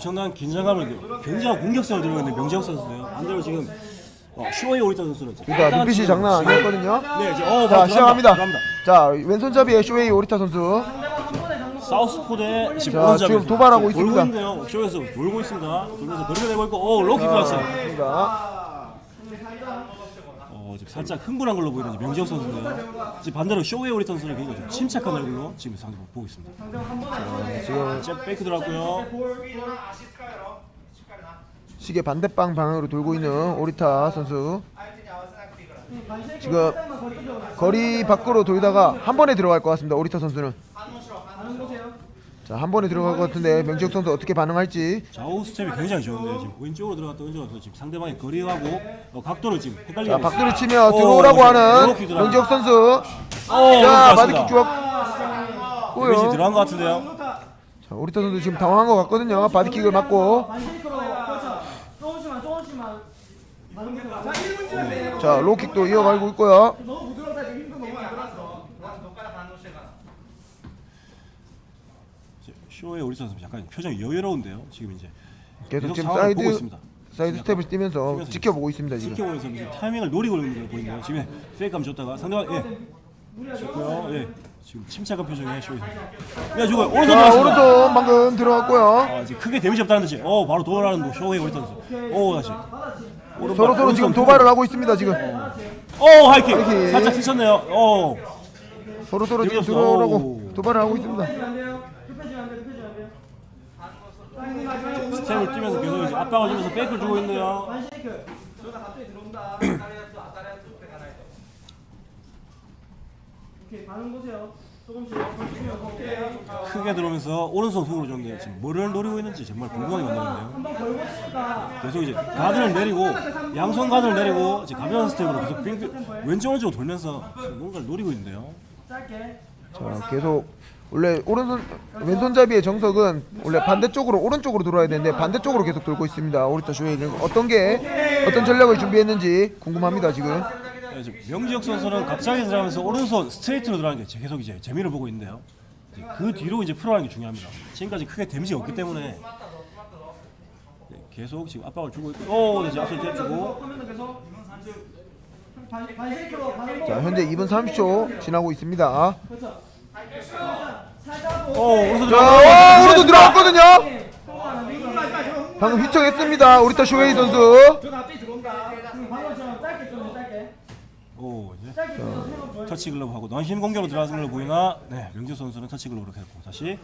엄청난 긴장감을 굉장한 공격성을 들고 있는 명재혁 선수예요. 반대로 지금 어, 슈어이 오리타 선수는 지금 그러니까 눈빛이 지금- 장난 아니었거든요. 네, 이제 어, 자 시작합니다. 자 왼손잡이의 쇼웨이 오리타 선수. 사우스포 대 지금 자, 오른잡이 지금 도발하고 있습니다. 돌고 있네요. 쇼에서 돌고 있습니다. 돌면서 거리가 내고 있고, 오 로킥 들어왔어요. 좋습니다. 어, 지금 살짝 흥분한 걸로 보이는 명재혁 선수인데요. 지금 반대로 쇼웨이 오리타 선수는 굉장히 좀 침착한 얼굴로 지금 상대 보고 있습니다. 지금 잽 페이크 들어갔고요. 시계 반대방 방향으로 돌고 있는 오리타 선수. 지금 거리 밖으로 돌다가 한 번에 들어갈 것 같습니다. 오리타 선수는. 자, 한 번에 들어갈 것 같은데 명지혁 선수 어떻게 반응할지. 좌우 스텝이 굉장히 좋은데요. 지금 왼쪽으로 들어갔다 왼쪽으로 지금 상대방의 거리하고 어, 각도를 지금 헷갈리게 박수를. 치며 오, 들어오라고 하는. 명지혁 선수. 오, 자. 바디킥 매치 주었고요. 들어간 것 같은데요. 자, 오리타 선수 지금 당황한 것 같거든요. 바디킥을 맞고. 그렇죠. 조금씩만 조금씩만 자, 1분 지났네. 자, 로킥도 이어가고 있고요. 너무 부드럽다. 지금 힘도 너무 안 들어왔어. 쇼의 우리 선수 약간 표정이 여유로운데요. 지금 이제 계속 지금 상황을 보고 사이드 있습니다. 사이드 스텝을 뛰면서 뛰면서 지켜보고 있습니다. 지금. 지켜보면서 지금 타이밍을 노리고 있는 걸로 보이네요. 지금 페이크감 줬다가 상대방 예 좋고요. 예 지금 침착한 표정의 쇼의 선수. 야 저거 오른손 자, 들어갔습니다. 오른손 방금 들어갔고요. 아, 지금 크게 데미지 없다는 듯이 어 바로 도발하는 쇼의 우리 선수. 오 다시. 오른발, 서로 서로 지금 오른손 도발을 하고 있습니다. 지금 오 하이킥 하이킥. 살짝 스쳤네요. 오 서로 서로 지금. 들어오라고 오. 도발을 하고 있습니다. 안 돼요. 급해지면 안 돼요. 급해지면 안 돼요. 자, 힘이 스텝을 뛰면서 계속 이제 압박을 주면서 백을 주고 있네요. 오케이, 반응 보세요. 조금씩. 크게 들어오면서 오른손 훅으로 줬는데 지금 뭐를 노리고 있는지 정말 궁금하게 만드는데요. 계속 이제 가드를 내리고 양손 가드를 내리고 이제 가벼운 스텝으로 계속 빙빙 왼쪽 오른쪽으로 돌면서 뭔가를 노리고 있는데요. 자, 계속 원래 오른손 왼손잡이의 정석은 원래 반대쪽으로 오른쪽으로 돌아야 되는데 반대쪽으로 계속 돌고 있습니다. 오리타 쇼웨이는 어떤 게 어떤 전략을 준비했는지 궁금합니다. 지금. 네, 지금 명지혁 선수는 갑자기 들어가면서 오른손 스트레이트로 들어가는 게 계속 이제 재미를 보고 있는데요. 이제 그 뒤로 이제 풀어가는 게 중요합니다. 지금까지 크게 데미지가 없기 때문에 네, 계속 지금 압박을 주고 있고, 오, 네, 이제 앞서 반응 자, 현재 2분 30초 지나고 있습니다. 오, 오른손 자, 오, 오른손 들어갔거든요. 방금 휘청했습니다. 오리타 쇼웨이 선수. 저 갑자기 들어온다. 지금 방금처럼 짧게 좀 짧게. 오, 이제 짧게 좀 세번 보여. 터치 글러브 하고 넌신 공격으로 들어가는 걸로 보이나? 네, 명지혁 선수는 터치 글러브로 했고 다시.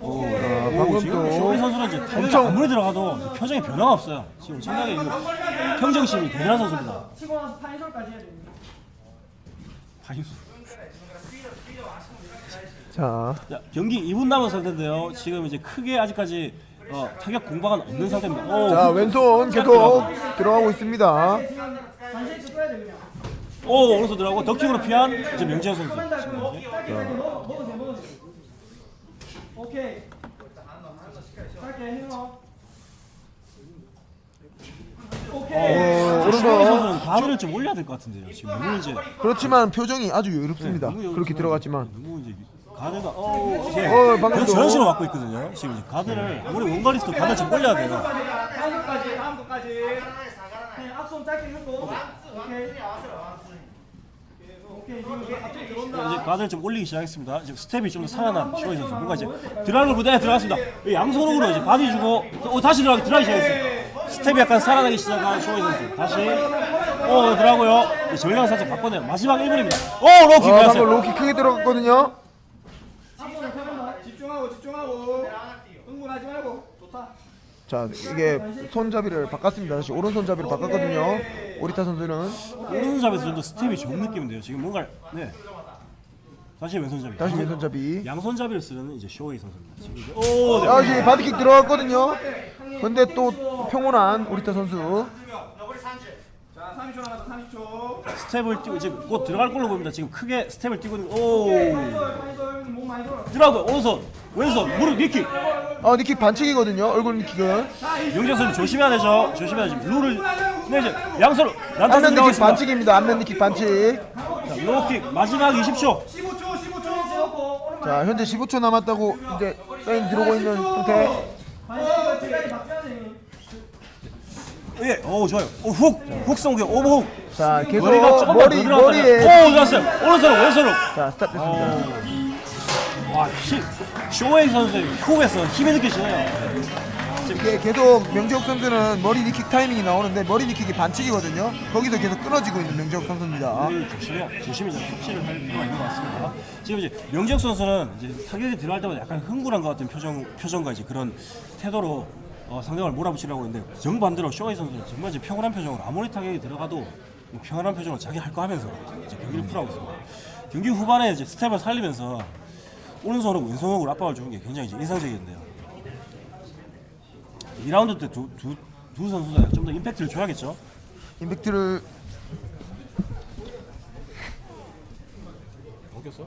오, 오 방금 지금 또 쇼리 선수는 이제 타격이 엄청- 아무리 들어가도 표정에 변화가 없어요. 지금 이거 평정심이 대단한 선수입니다. 치고 나서 파인솔까지 해야 됩니다. 파이수. 자, 자, 경기 2분 남은 상태인데요. 지금 이제 크게 아직까지 어, 타격 공방은 없는 상태입니다. 오, 자 왼손 계속 들어가고 있습니다. 오, 오른손 들어가고 더킹으로 피한 이제 명지현 선수. 지금 고 이제. 오케이. 짧게 해요. 오케이. 오 가드를 좀 올려야 될 것 같은데요. 지금 너무 이제 그렇지만 표정이 아주 여유롭습니다. 네, 너무 그렇게 여기서 들어갔지만. 너무 이제 가드가 어, 어, 방금도. 저런 식으로 맞고 있거든요. 지금 이제 가드를 아무리 원거리스도 가드 좀 올려야 돼요. 다음 거까지 다음 거까지. 네, 앞손 짧게 하고. 오케이. 오케이 지금 이게 갑자기 들어온다. 이제 가드를 좀 올리기 시작했습니다. 지금 스텝이 좀 더 살아난 쇼이 선수. 뭔가 이제 드라이브 무대에 들어갔습니다. 양손으로 이제 바디 주고 어, 다시 들어가기 들어가기 시작했어요. 스텝이 약간 살아나기 시작한 쇼이 선수. 다시 어 들어가고요. 전략을 살짝 바꿔내요. 마지막 1분입니다. 오 로킥 아, 방금 갔어요. 로키 크게 들어갔거든요. 집중하고 집중하고. 흥분하지 말고. 좋다. 자 이게 손잡이를 바꿨습니다. 다시 오른손잡이를 바꿨거든요. 오리타 선수는 오른손잡에서 좀 더 스텝이 좋은 느낌인데요. 지금 뭔가 네. 다시 왼손잡이. 다시 왼손잡이. 양손잡이를 쓰는 이제 쇼웨이 선수입니다. 지금 이제 오 네. 다시 바디킥 들어갔거든요. 근데 또 평온한 오리타 선수. 자 30초 남았다 30초. 스텝을 뛰고 지금 곧 들어갈 걸로 보입니다. 지금 크게 스텝을 뛰고 있는 오 파이솔 파이솔 몸 많이 돌아. 들어가고 오른손 왼손 무릎 니킥 아 니킥 반칙이거든요. 얼굴 니킥은. 용재 선수 조심해야 되죠. 조심해야 지금 룰을 네 이제 난타를 안면 들어가고 니킥. 반칙입니다. 안면 니킥 반칙. 자, 로킥 마지막 20초. 15초 15초. 찍었고 오른발. 자 현재 15초 남았다고 이제 사인 들어오고 있는 상태. 뒤까지 박주환이. 예, 오 좋아요. 오, 훅, 훅 성공, 오버훅. 자 계속 머리가 조금 머리 더 들어갔다가 머리에 오, 좋았어요. 오른손으로, 왼손으로. 자 스탑됐습니다. 와, 힘, 쇼웨이 선수의 호흡에서 힘이 느껴지네요. 이게 계속 명재욱 선수는 머리 니킥 타이밍이 나오는데 머리 니킥이 반칙이거든요. 거기서 계속 끊어지고 있는 명재욱 선수입니다. 오늘 조심해, 조심히 좀 숙지를 할 필요가 있는 것 같습니다. 지금 이제 명재혁 선수는 이제 타격이 들어갈 때마다 약간 흥분한 것 같은 표정, 표정과 이제 그런 태도로 어, 상대방을 몰아붙이려고 했는데 정반대로 쇼웨이 선수는 정말 이제 평온한 표정으로 아무리 타격이 들어가도 뭐 평온한 표정으로 자기 할 거 하면서 이제 경기를 풀어가고 있습니다. 경기 후반에 이제 스텝을 살리면서 오른손으로 왼손으로 압박을 주는 게 굉장히 이제 인상적이었는데요. 2라운드 때 두두두 선수가 좀 더 임팩트를 줘야겠죠. 임팩트를 바뀌었어?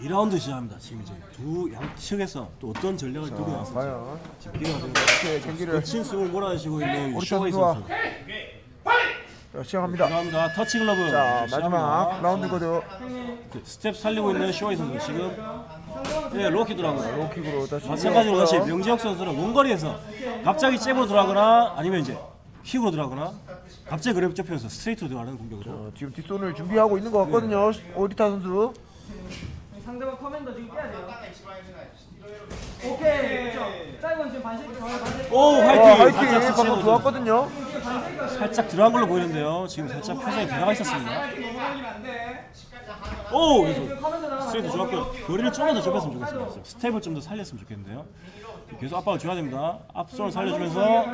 2라운드 시작합니다. 지금 이제 두 양측에서 또 어떤 전략을 들고 나왔을지 과연 지금 기대가 됩니다. 이렇게 경기를 거친 숨을 몰아내시고 있는 우리 쇼웨이 선수. 자, 시작합니다. 감사합니다. 터치 글러브. 자. 마지막 라운드거든요. 그 스텝 살리고 있는 쇼웨이 선수 지금 예, 로키 들어가고요. 로킥으로 다시 마찬가지로 다시. 명지혁 선수는 원거리에서 갑자기 잽으로 들어가거나 아니면 이제 킥으로 들어가거나 갑자기 그랩 접혀서 스트레이트로 들어가는 공격으로 어, 지금 뒷손을 준비하고 있는 것 같거든요. 오리타 선수. 상대방 커맨더 지금 깨야 돼요. 오케이. 그렇죠. 짧은 지금 반씩 정말 반씩. 오와 화이팅! 하이킥 살짝 방금 스치고 좋았거든요. 살짝 들어간 걸로 보이는데요. 지금 살짝 표정이 들어가 있었습니다. 오! 그래서 커맨더 나가. 스트레이트 좋았고요. 거리를 좀만 더 좁혔으면 좋겠습니다. 스텝을 좀 더 살렸으면 좋겠는데요. 계속 압박을 줘야 됩니다. 앞손을 살려주면서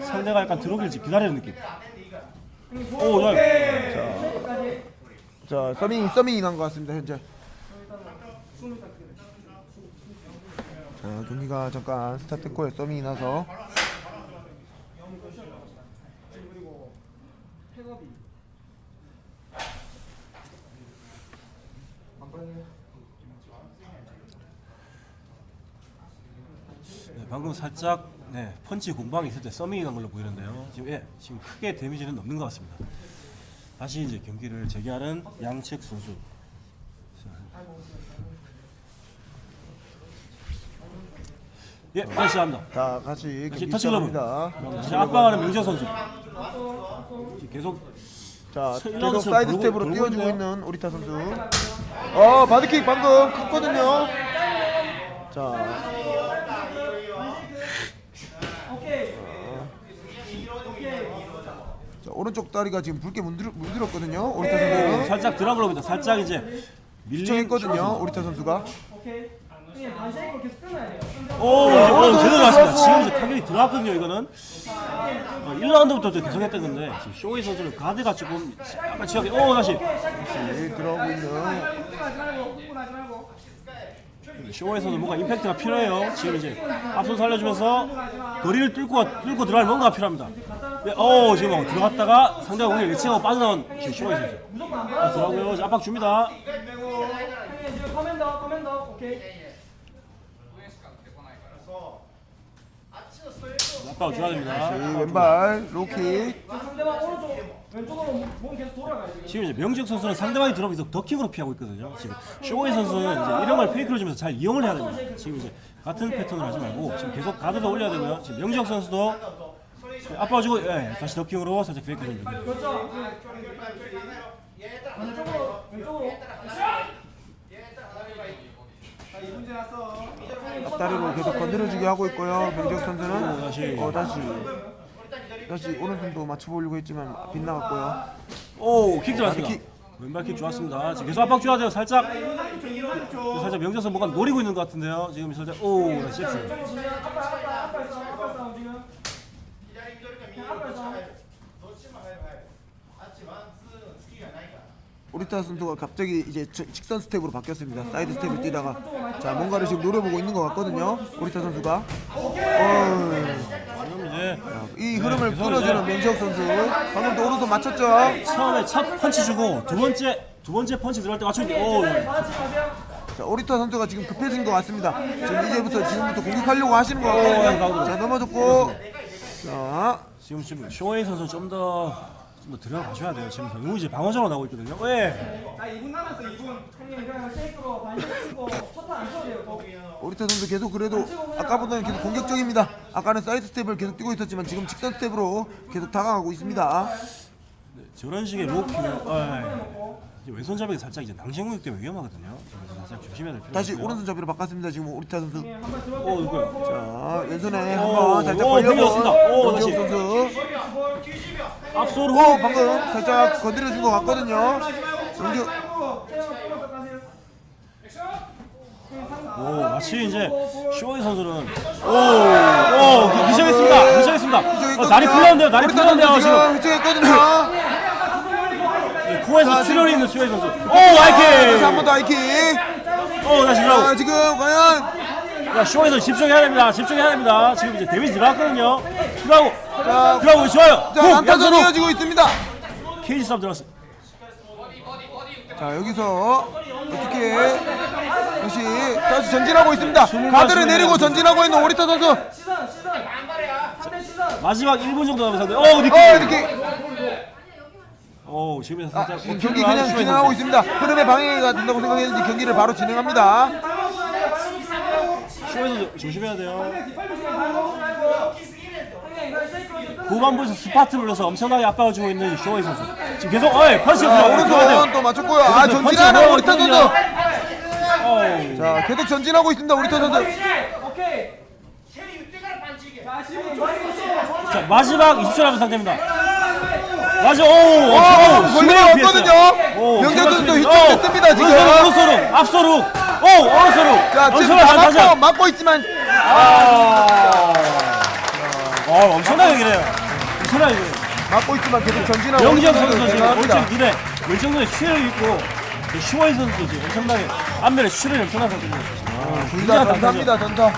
상대가 약간 들어오길지 기다리는 느낌. 오, 좋아요. 자 서밍 서밍이 난것 같습니다 현재. 자 경기가 잠깐 스타트코에 서밍이 나서 네, 방금 살짝 네, 펀치 공방이 있을 때 서밍이 난 걸로 보이는데요. 지금 예, 지금 크게 데미지는 없는 것 같습니다. 다시 이제 경기를 재개하는 양측 선수. 예, 다시 합니다. 자 같이 다시 경기 터치 글러브. 시작합니다. 다시 압박하는 명재 선수. 계속 자첫 계속 일라운드 사이드 돌고- 스텝으로 돌고 띄워주고 있네요. 있는 오리타 선수. 어 바드킥 방금 컸거든요. 자 오케이. 자, 오른쪽 다리가 지금 붉게 물들, 물들었거든요. 오리타 오, 선수. 살짝 들어간 걸로 보니다. 살짝 이제 밀린 시청했거든요. 오리타 선수가. 오케이. 형님 반씩으로 계속 끊어야 돼요. 오, 오 제대로 나왔습니다. 지금 이제 타격이 들어갔거든요. 이거는 어, 1라운드부터 계속 했던 건데 지금 쇼웨이 선수는 가드가 조금 약간 취약해. 오 다시 네, 들어오고 있는 선수 뭔가 임팩트가 필요해요. 지금 이제 앞손 살려주면서 거리를 뚫고 뚫고 들어갈 뭔가가 필요합니다. 네, 오 지금 뭐 들어갔다가 상대가 공을 예측하고 빠져나온 지금 안 아. 들어가고요. 압박 줍니다. 형님 지금 커맨더 커맨더 오케이. 압박을 줘야 이 됩니다. 왼발 로킥. 지금 상대방 오른쪽 왼쪽으로 몸- 몸 계속 돌아가요 지금. 지금 이제 명직 선수는 상대방이 들어오면서 더킹으로 피하고 있거든요. 지금 쇼웨이 선수는 이제 이런 걸 페이크로 주면서 잘 이용을 해야 됩니다. 지금 이제 같은 패턴을 하지 말고 지금 계속 가드도 올려야 되고요. 지금 명지혁 선수도 압박주고 예, 다시 더킹으로 살짝 페이크 좀. 그렇죠. 왼쪽으로 왼쪽으로. 앞 다리로 계속 건드려주게 하고 있고요. 명적 선수는 다시. 어 다시 다시 오른손도 맞춰보려고 했지만 빗나갔고요. 오, 킥 들어갔습니다. 킥. 왼발 킥 좋았습니다. 지금 계속 압박 줘야 돼요. 살짝 살짝 선수 뭔가 노리고 있는 것 같은데요. 지금 살짝 오, 다시 잭스. 지금 아빠 아빠 아빠 싸움 아빠 싸움 지금. 그냥 아빠 싸움. 오리타 선수가 갑자기 이제 저- 직선 스텝으로 바뀌었습니다. 사이드 스텝을 뛰다가 자 뭔가를 지금 노려보고 있는 것 같거든요. 오리타 선수가. 어, 지금 이제 이 흐름을 흐름을 계속 끊어주는 이제 명지혁 선수. 방금 또 오른손 맞췄죠? 처음에 첫 펀치 주고 두 번째 두 번째 펀치 들어갈 때 맞추는데 오. 자, 오리타 선수가 지금 급해진 것 같습니다. 지금 이제부터 지금부터 공격하려고 하시는 것 오, 같아요. 가운데로. 자, 넘어졌고. 자, 지금 지금 쇼웨이 선수 좀 더 좀더 들어가셔야 돼요. 지금 너무 이제 방어적으로 나오고 있거든요. 왜? 자 2분 남았어 2분. 형님 그냥 쉐이크로 반씩 쓰고 첫타 안 쳐도 돼요. 거기. 오리타 선수 계속 그래도 아까보다는 계속 공격적입니다. 아까는 사이드 스텝을 계속 뛰고 있었지만 지금 직선 스텝으로 계속 다가가고 있습니다. 저런 식의 어, 이제 왼손잡이가 살짝 이제 낭생공격 때문에 위험하거든요. 그래서 살짝 조심해야 될 필요가 다시 있고요. 오른손 잡이로 바꿨습니다. 지금 오리타 선수. 한번 들어. 오 누구야? 자, 왼손에 오, 한번 살짝 오, 걸려본 걸렸습니다. 오, 다시. 선수. 앞소로 오, 방금 살짝 건드려준 것 같거든요. 명지혁. 오 마치 이제 쇼웨이 선수는 오오 미쳐겠습니다. 미쳐겠습니다. 어, 날이 풀렸는데요. 날이 선수 지금. 휘청했거든요. 예, 코에서 출혈이 있는 쇼웨이 선수. 오 다시. 한번더 하이킥. 오 다시 자, 들어가고. 지금 과연 야 선수 집중해야 됩니다. 집중해야 됩니다. 지금 이제 데미지 들어갔거든요. 들어가고 자, 들어가고 좋아요. 자, 훅, 난타전이 양손으로. 이어지고 있습니다. 케이지 싸움 들어갔어. 자, 여기서 어떻게 다시 다시 전진하고 있습니다. 가드를. 내리고 전진하고 있는 오리타 선수. 시선 시선. 3대 시선. 마지막 1분 정도 남았는데 오 느낌. 어, 이렇게 오 지금 아, 살짝 지금 경기 그냥 진행하고 있습니다. 흐름에 방해가 된다고 생각했는지 경기를 바로 진행합니다. 선수 조심해야 돼요. 후반부에서 스파트를 넣어서 엄청나게 압박을 주고 있는 쇼웨이 선수. 지금 계속 어이 자, 들어가야 돼요. 오른손 또 맞췄고요. 아, 전진하는 펀치가 오리타 선수. 자, 계속 전진하고 있습니다. 오리타 선수. 자, 마지막 20초 남은 상태입니다. 마지막 오, 어, 오, 걸리면 없거든요. 명절 선수도 휘청했습니다, 어, 지금. 오른손으로 앞서로 오 오른손으로 자, 지금 오른손으로 다 다시 맞고, 맞고 있지만 아, 어, 엄청나게 그래요. 그래요. 맞고 있지만 계속 전진하고 영지혁 오리타 선수 지금 대단합니다. 눈에 이 정도의 출혈이 있고 슈워이 선수도 지금 엄청나게 안면에 출혈이 엄청난 상태입니다. 아, 둘다 전사합니다. 전사.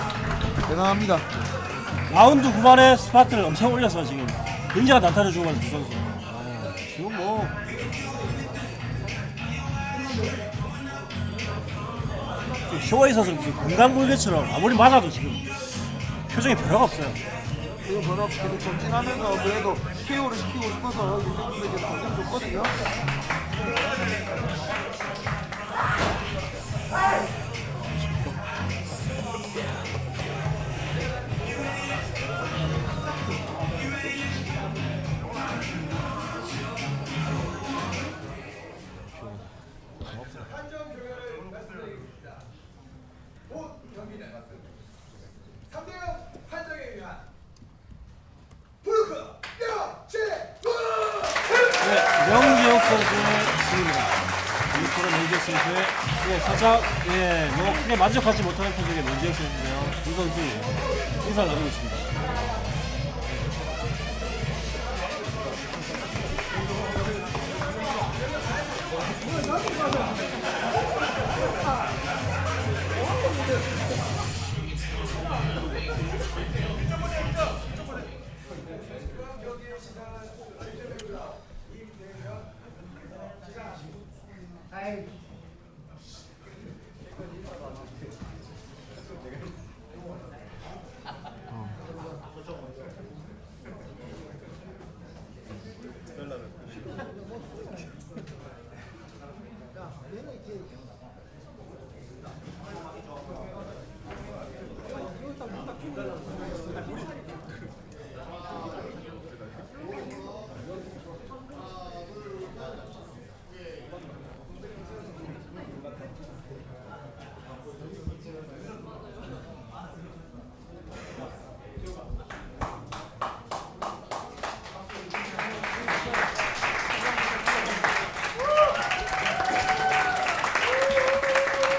대단합니다. 라운드 후반에 스파트를 엄청 올려서 지금 굉장한 단타를 주고 가는 두 선수. 아, 지금 뭐 쇼웨이 선수는 무슨 금강불개처럼 아무리 맞아도 지금 표정이 변화가 없어요. 지금 번호 계속 전진하면서 그래도 KO를 시키고 싶어서 계속 전진 줬거든요. 선수의 승입니다. 이코는 명지혁 선수의 예, 살짝 예, 뭐 크게 만족하지 못하는 표정의 명지혁 선수인데요. 두 선수 인사를 나누고 있습니다.